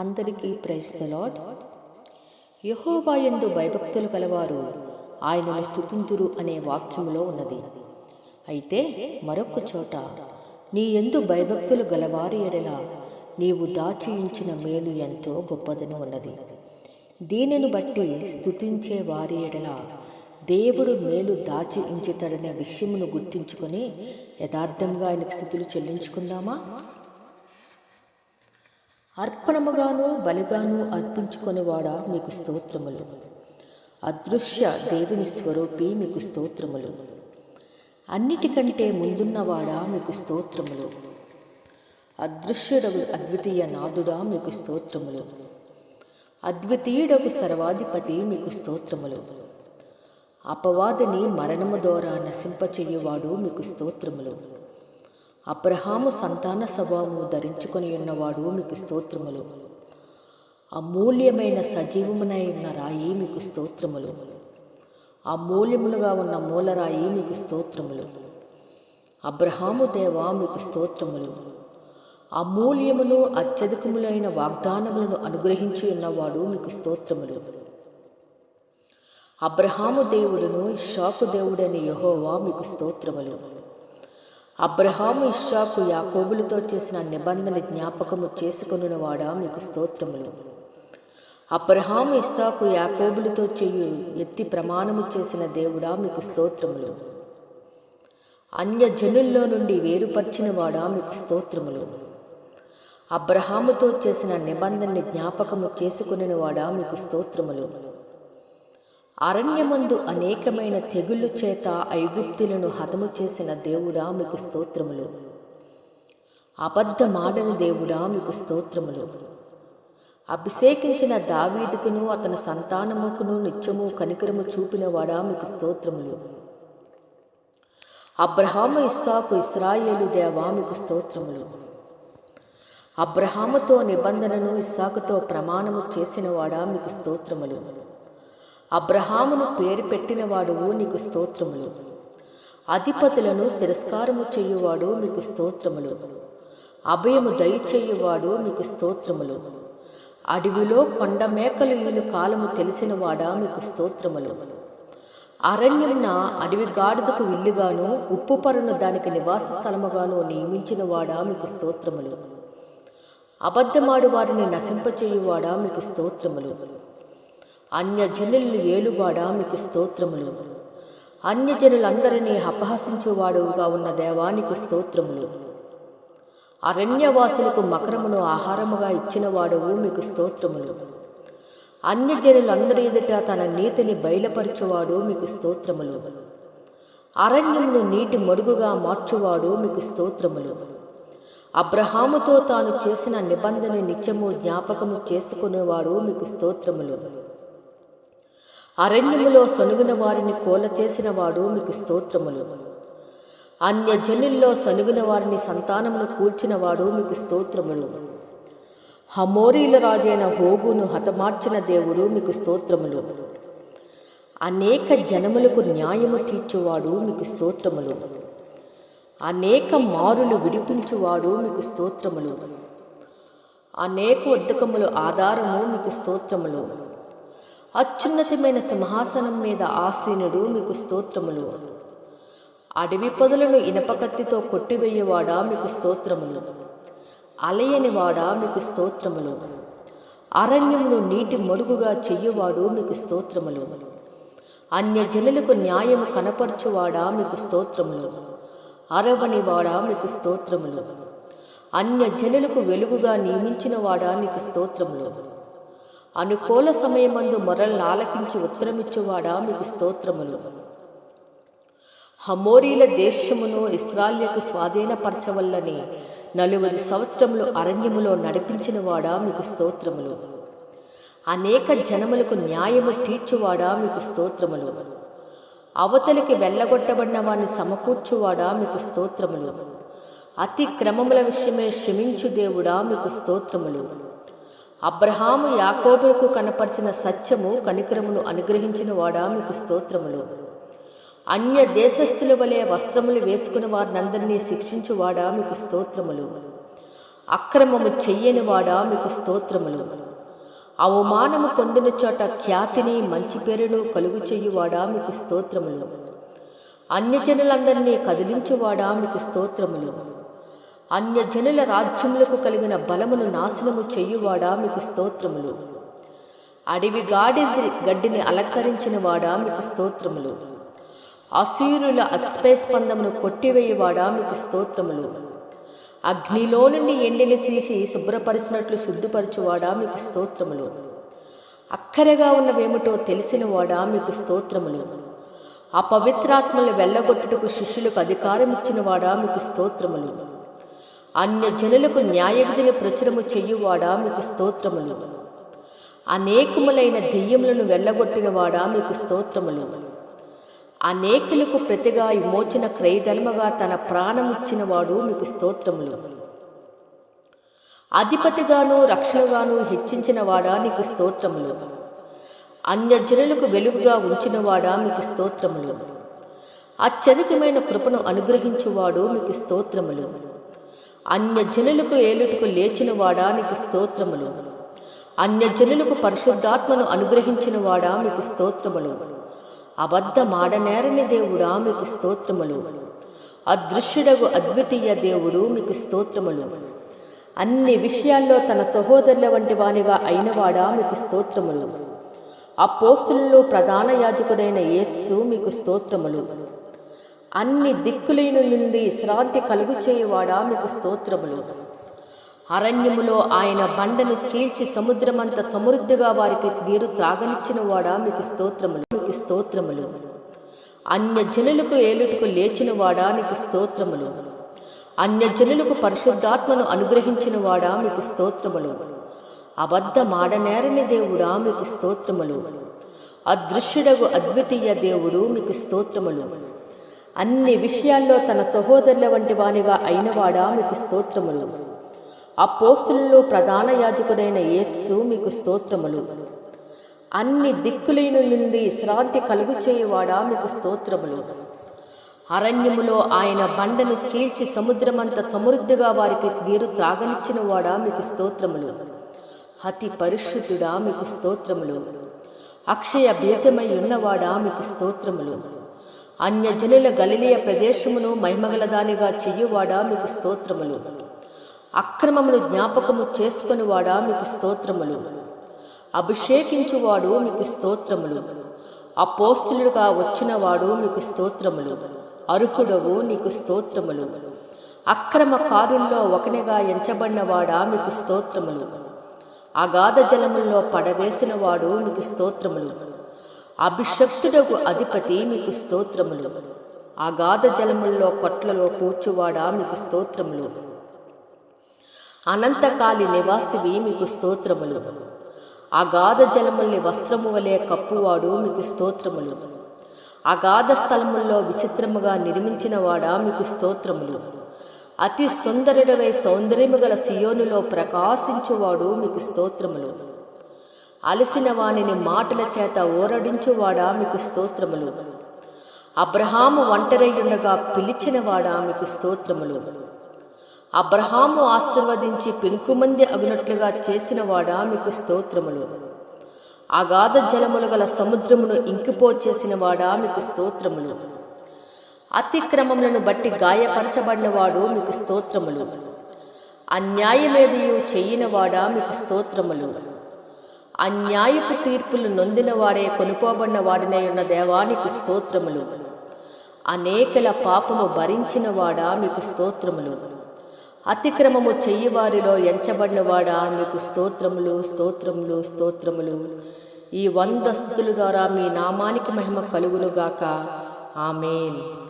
అందరికీ ప్రైస్తలాడ్ యహోబాయందు భయభక్తులు కలవారు. ఆయనను స్థుతింతురు అనే వాక్యములో ఉన్నది. అయితే మరొక చోట నీ ఎందు భయభక్తులు గలవారి ఎడల నీవు దాచి ఉంచిన మేలు ఎంతో గొప్పదని ఉన్నది. దీనిని బట్టి స్థుతించే వారి ఎడల దేవుడు మేలు దాచి ఉంచుతాడనే విషయమును గుర్తించుకొని యథార్థంగా ఆయనకు స్థుతులు చెల్లించుకుందామా? అర్పణముగాను బలిగాను అర్పించుకునేవాడా మీకు స్తోత్రములు. అదృశ్య దేవుని స్వరూపి మీకు స్తోత్రములు. అన్నిటికంటే ముందున్నవాడా మీకు స్తోత్రములు. అదృశ్యుడవు అద్వితీయ నాదుడా మీకు స్తోత్రములు. అద్వితీయుడగు సర్వాధిపతి మీకు స్తోత్రములు. అపవాదిని మరణము ద్వారా నశింపచేయువాడు మీకు స్తోత్రములు. అబ్రహాము సంతాన స్వభావము ధరించుకొని ఉన్నవాడు మీకు స్తోత్రములు. అమూల్యమైన సజీవమునై ఉన్న రాయి మీకు స్తోత్రములు. అమూల్యములుగా ఉన్న మూలరాయి మీకు స్తోత్రములు. అబ్రహాము దేవా మీకు స్తోత్రములు. అమూల్యమును అత్యధికములైన వాగ్దానములను అనుగ్రహించి ఉన్నవాడు మీకు స్తోత్రములు. అబ్రహాము దేవుడును షాకు దేవుడని యహోవా మీకు స్తోత్రములు. అబ్రహాము ఇషాకు యాకోబులతో చేసిన నిబంధన జ్ఞాపకము చేసుకొనువాడా మీకు స్తోత్రములు. అబ్రహాము ఇస్సాకు యాకోబులతో చేయు ఎత్తి ప్రమాణము చేసిన దేవుడా మీకు స్తోత్రములు. అన్య జనుల్లో నుండి వేరుపరిచిన వాడా మీకు స్తోత్రములు. అబ్రహాముతో చేసిన నిబంధనని జ్ఞాపకము చేసుకునివాడా మీకు స్తోత్రములు. అరణ్యమందు అనేకమైన తెగుళ్ళు చేత ఐగుప్తులను హతము చేసిన దేవుడా మీకు స్తోత్రములు. అబద్ధమాడని దేవుడా మీకు స్తోత్రములు. అభిషేకించిన దావీదుకును అతని సంతానముకును నిత్యము కనికరము చూపినవాడా మీకు స్తోత్రములు. అబ్రహాము ఇస్సాకు ఇస్రాయేలు దేవా మీకు స్తోత్రములు. అబ్రహాముతో నిబంధనను ఇస్సాకుతో ప్రమాణము చేసినవాడా మీకు స్తోత్రములు. అబ్రహామును పేరు పెట్టినవాడువు నీకు స్తోత్రములు. అధిపతులను తిరస్కారము చేయువాడు నీకు స్తోత్రములు. అభయము దయచేయువాడు నీకు స్తోత్రములు. అడవిలో కొండ మేకలు ఈలు కాలము తెలిసినవాడా మీకు స్తోత్రములు. అరణ్యంన అడవి గాడిదకు విల్లుగాను ఉప్పు పరును దానికి నివాస స్థలముగాను నియమించినవాడా మీకు స్తోత్రములు. అబద్ధమాడు వారిని నశింపచేయువాడా మీకు స్తోత్రములు. అన్యజనులు ఏలువాడా మీకు స్తోత్రములు? అన్యజనులందరినీ అపహసించేవాడుగా ఉన్న దేవానికి స్తోత్రములు. అరణ్యవాసులకు మకరమును ఆహారముగా ఇచ్చినవాడువు మీకు స్తోత్రములు. అన్యజనులందరి ఎదుట తన నీతిని బయలుపరచువాడు మీకు స్తోత్రములు. అరణ్యమును నీటి మడుగుగా మార్చువాడు మీకు స్తోత్రములు. అబ్రహాముతో తాను చేసిన నిబంధన నిత్యము జ్ఞాపకము చేసుకునేవాడు మీకు స్తోత్రములు. అరణ్యములో సనుగున వారిని కోల చేసిన వాడు మీకు స్తోత్రములు. అన్య జనుల్లో సనుగున వారిని సంతానమును కూల్చినవాడు మీకు స్తోత్రములు. హమోరీల రాజైన హోగును హతమార్చిన దేవుడు మీకు స్తోత్రములు. అనేక జనములకు న్యాయము తీర్చువాడు మీకు స్తోత్రములు. అనేక మారులు విడిపించువాడు మీకు స్తోత్రములు. అనేక ఉద్దకములు ఆధారము మీకు స్తోత్రములు. అత్యున్నతమైన సింహాసనం మీద ఆసీనుడు మీకు స్తోత్రములు. అడవి పొదలను ఇనపకత్తితో కొట్టివేయవాడా మీకు స్తోత్రములు. అలయనివాడా మీకు స్తోత్రములు. అరణ్యమును నీటి మడుగుగా చెయ్యువాడు మీకు స్తోత్రములు. అన్యజనులకు న్యాయము కనపరచువాడా మీకు స్తోత్రములు. అరవనివాడా మీకు స్తోత్రములు. అన్యజనులకు వెలుగుగా నియమించినవాడా నీకు స్తోత్రములు. అనుకూల సమయమందు మొరలను ఆలకించి ఉత్తరమిచ్చువాడా మీకు స్తోత్రములు. హమోరీల దేశమును ఇస్రాల్యకు స్వాధీనపరచవల్లని నలువది సంవత్సరములు అరణ్యములో నడిపించినవాడా మీకు స్తోత్రములు. అనేక జనములకు న్యాయము తీర్చువాడా మీకు స్తోత్రములు. అవతలికి వెళ్ళగొట్టబడిన వారిని సమకూర్చువాడా మీకు స్తోత్రములు. అతి క్రమముల విషయమే క్షమించు దేవుడా మీకు స్తోత్రములు. అబ్రహాము యాకోబులకు కనపరిచిన సత్యము కనికరమును అనుగ్రహించిన వాడా మీకు స్తోత్రములు. అన్య దేశస్థుల వలె వస్త్రములు వేసుకుని వారినందరినీ శిక్షించువాడా మీకు స్తోత్రములు. అక్రమము చెయ్యని వాడా మీకు స్తోత్రములు. అవమానము పొందిన చోట ఖ్యాతిని మంచి పేరును కలుగు చెయ్యువాడా మీకు స్తోత్రములు. అన్యజనులందరినీ కదిలించువాడా మీకు స్తోత్రములు. అన్యజనుల రాజ్యములకు కలిగిన బలమును నాశనము చెయ్యువాడా మీకు స్తోత్రములు. అడవి గాడి గడ్డిని అలంకరించిన వాడా మీకు స్తోత్రములు. అసూరుల అస్పేస్పందమును కొట్టివేయువాడా మీకు స్తోత్రములు. అగ్నిలో నుండి ఎండిని తీసి శుభ్రపరిచినట్లు శుద్ధిపరచువాడా మీకు స్తోత్రములు. అక్కరగా ఉన్నవేమిటో తెలిసిన వాడా మీకు స్తోత్రములు. అపవిత్రాత్మలు వెళ్ళగొట్టుటకు శిష్యులకు అధికారం ఇచ్చిన వాడా మీకు స్తోత్రములు. అన్య జనులకు న్యాయవిధిని ప్రచురము చెయ్యువాడా మీకు స్తోత్రములు. అనేకములైన దెయ్యములను వెళ్ళగొట్టినవాడా మీకు స్తోత్రములు. అనేకులకు ప్రతిగా విమోచన క్రయధర్మగా తన ప్రాణమిచ్చినవాడు మీకు స్తోత్రములు. అధిపతిగాను రక్షణగాను హెచ్చించినవాడా నీకు స్తోత్రములు. అన్యజనులకు వెలుగుగా ఉంచినవాడా మీకు స్తోత్రములు. అత్యధికమైన కృపను అనుగ్రహించువాడు మీకు స్తోత్రములు. అన్యజనులకు ఏలుటకు లేచినవాడా నీకు స్తోత్రములు? అన్యజనులకు పరిశుద్ధాత్మను అనుగ్రహించిన వాడా మీకు స్తోత్రములు? అబద్ధమాడనేరని దేవుడా మీకు స్తోత్రములు? అదృశ్యుడగు అద్వితీయ దేవుడు మీకు స్తోత్రములు? అన్ని విషయాల్లో తన సహోదరుల వంటి వానిగా అయినవాడా మీకు స్తోత్రములు? అపోస్తులలో ప్రధాన యాజకుడైన యేస్సు మీకు స్తోత్రములు. అన్ని దిక్కులైన నుండి శ్రాంతి కలుగు చేయువాడా మీకు స్తోత్రములు. అరణ్యములో ఆయన బండను చీల్చి సముద్రమంత సమృద్ధిగా వారికి నీరు త్రాగనిచ్చిన వాడా మీకు స్తోత్రములు. మీకు స్తోత్రములు. అన్య జనులకు ఏలుటకు లేచిన వాడా నీకు స్తోత్రములు. అన్య జనులకు పరిశుద్ధాత్మను అనుగ్రహించిన వాడా మీకు స్తోత్రములు అబద్ధమాడనేరని దేవుడా మీకు స్తోత్రములు. అదృశ్యుడగు అద్వితీయ దేవుడు మీకు స్తోత్రములు. అన్ని విషయాల్లో తన సహోదరుల వంటి వానిగా అయినవాడా మీకు స్తోత్రములు. అపోస్తులలో ప్రధాన యాజకుడైన యేస్సు మీకు స్తోత్రములు. అన్ని దిక్కులైన నుండి శ్రాంతి కలుగు చేయువాడా మీకు స్తోత్రములు. అరణ్యములో ఆయన బండను చీల్చి సముద్రమంత సమృద్ధిగా వారికి నీరు త్రాగనిచ్చిన వాడా మీకు స్తోత్రములు. అతి పరిశుద్ధుడా మీకు స్తోత్రములు. అక్షయ బీజమై ఉన్నవాడా మీకు స్తోత్రములు. అన్యజనుల గలిలియ ప్రదేశమును మహిమగలదానిగా చెయ్యువాడా మీకు స్తోత్రములు. అక్రమమును జ్ఞాపకము చేసుకునివాడా మీకు స్తోత్రములు. అభిషేకించువాడు మీకు స్తోత్రములు. అపోస్తులుగా వచ్చినవాడు మీకు స్తోత్రములు. అర్హుడవు నీకు స్తోత్రములు. అక్రమ కారుల్లో ఒకనిగా ఎంచబడినవాడా మీకు స్తోత్రములు. అగాధ జలముల్లో పడవేసినవాడు నీకు స్తోత్రములు. అభిషక్తుడకు అధిపతి మీకు స్తోత్రములు. అగాధ జలముల్లో కొట్లలో కూర్చువాడా మీకు స్తోత్రములు. అనంతకాలి నివాసివి మీకు స్తోత్రములు. అగాధ జలముల్ని వస్త్రము వలె కప్పువాడు మీకు స్తోత్రములు. అగాధ స్థలముల్లో విచిత్రముగా నిర్మించినవాడా మీకు స్తోత్రములు. అతి సుందరుడవై సౌందర్యము గల సియోనులో ప్రకాశించువాడు మీకు స్తోత్రములు. అలసిన వానిని మాటల చేత ఓరడించువాడా మీకు స్తోత్రములు. అబ్రహాము ఒంటరయ్యుండగా పిలిచినవాడా మీకు స్తోత్రములు. అబ్రహాము ఆశీర్వదించి పెంకుమంది అగునట్లుగా చేసినవాడా మీకు స్తోత్రములు. అగాధ జలములు గల సముద్రమును ఇంకిపోచేసిన వాడా మీకు స్తోత్రములు. అతిక్రమములను బట్టి గాయపరచబడినవాడు మీకు స్తోత్రములు. అన్యాయమేదియు చెయ్యినవాడా మీకు స్తోత్రములు. అన్యాయపు తీర్పులు నొందినవాడే కొనుకోబడిన వాడినై ఉన్న దేవానికి స్తోత్రములు. అనేకల పాపము భరించినవాడా మీకు స్తోత్రములు. అతిక్రమము చెయ్యివారిలో ఎంచబడినవాడా మీకు స్తోత్రములు స్తోత్రములు స్తోత్రములు. ఈ వంద స్థుతుల ద్వారా మీ నామానికి మహిమ కలుగునుగాక. ఆమెన్.